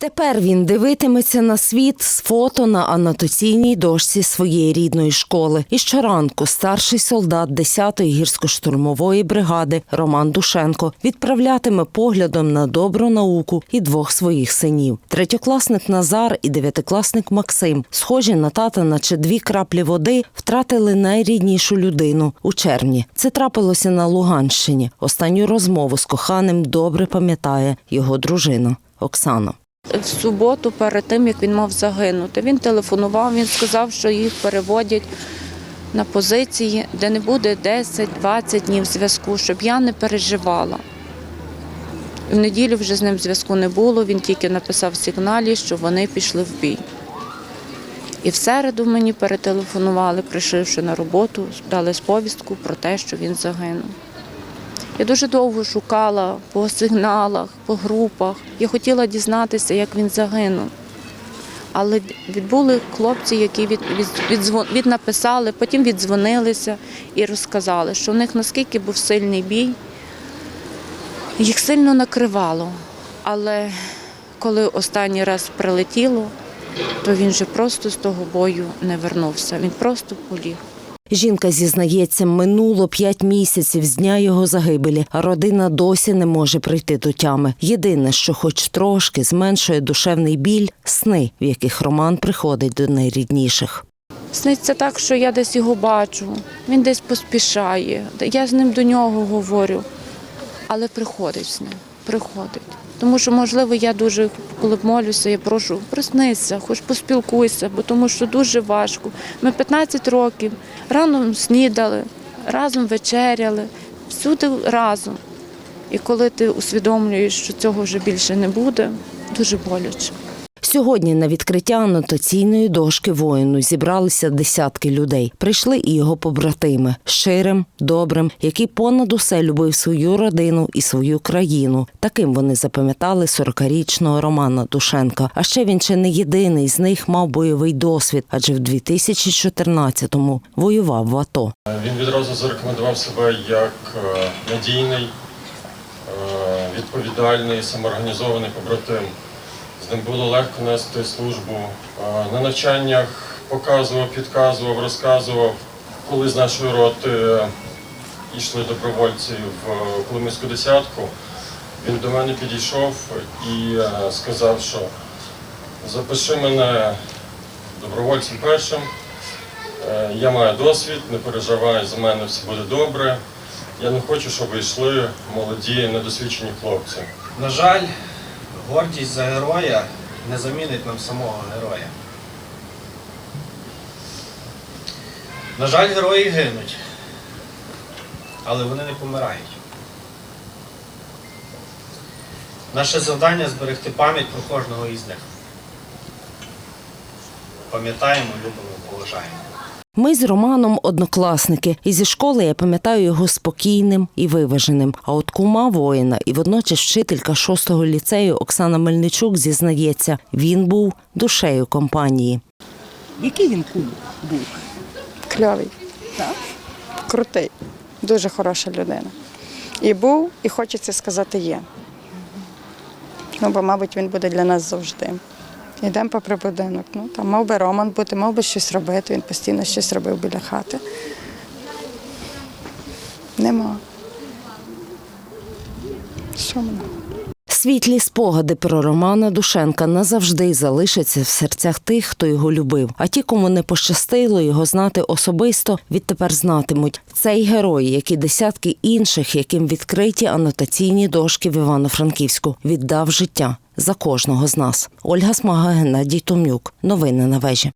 Тепер він дивитиметься на світ з фото на анотаційній дошці своєї рідної школи. І щоранку старший солдат 10-ї гірсько-штурмової бригади Роман Душенко відправлятиме поглядом на добру науку і двох своїх синів. Третьокласник Назар і дев'ятикласник Максим, схожі на тата, наче дві краплі води, втратили найріднішу людину у червні. Це трапилося на Луганщині. Останню розмову з коханим добре пам'ятає його дружина Оксана. В суботу, перед тим як він мав загинути, він телефонував, він сказав, що їх переводять на позиції, де не буде 10-20 днів зв'язку, щоб я не переживала. В неділю вже з ним зв'язку не було, він тільки написав сигналі, що вони пішли в бій. І в середу мені перетелефонували, прийшовши на роботу, дали сповістку про те, що він загинув. Я дуже довго шукала по сигналах, по групах. Я хотіла дізнатися, як він загинув. Але відбули хлопці, які від, від, віддзвон- віднаписали, потім віддзвонилися і розказали, що в них наскільки був сильний бій, їх сильно накривало. Але коли останній раз прилетіло, то він же просто з того бою не вернувся. Він просто поліг. Жінка зізнається, минуло п'ять місяців з дня його загибелі, родина досі не може прийти до тями. Єдине, що хоч трошки зменшує душевний біль, сни, в яких Роман приходить до найрідніших. Сниться так, що я десь його бачу, він десь поспішає. Я з ним до нього говорю, але приходить з ним, приходить. Тому що, можливо, я дуже, коли молюся, я прошу, проснися, хоч поспілкуйся, бо тому що дуже важко. Ми 15 років рано снідали, разом вечеряли, всюди разом. І коли ти усвідомлюєш, що цього вже більше не буде, дуже боляче. Сьогодні на відкриття анотаційної дошки воїну зібралися десятки людей. Прийшли і його побратими щирим, добрим, який понад усе любив свою родину і свою країну. Таким вони запам'ятали 40-річного Романа Душенка. А ще він чи не єдиний з них мав бойовий досвід, адже в 2014-му воював в АТО. Він відразу зарекомендував себе як е, надійний, е, відповідальний, самоорганізований побратим. З ним було легко нести службу. Е, На навчаннях показував, підказував, розказував, коли з нашої роти е, йшли добровольці в Коломийську десятку. Він до мене підійшов і е, сказав, що запиши мене добровольцем першим. Е, Я маю досвід, не переживай, за мене все буде добре. Я не хочу, щоб йшли молоді, недосвідчені хлопці. На жаль, гордість за героя не замінить нам самого героя. На жаль, герої гинуть, але вони не помирають. Наше завдання зберегти пам'ять про кожного із них. Пам'ятаємо, любимо, поважаємо. Ми з Романом однокласники, і зі школи я пам'ятаю його спокійним і виваженим. А от кума воїна і водночас вчителька шостого ліцею Оксана Мельничук зізнається, він був душею компанії. Який він кум був? Кльовий. Так? Крутий. Дуже хороша людина. І був, і хочеться сказати є. Ну, бо, мабуть, він буде для нас завжди. Йдемо попри будинок. Ну, там мав би Роман бути, мав би щось робити, він постійно щось робив біля хати. Нема. Сумно. Світлі спогади про Романа Душенка назавжди залишаться в серцях тих, хто його любив. А ті, кому не пощастило його знати особисто, відтепер знатимуть. Цей герой, як і десятки інших, яким відкриті анотаційні дошки в Івано-Франківську, віддав життя за кожного з нас. Ольга Смага, Геннадій Томнюк. Новини на вежі.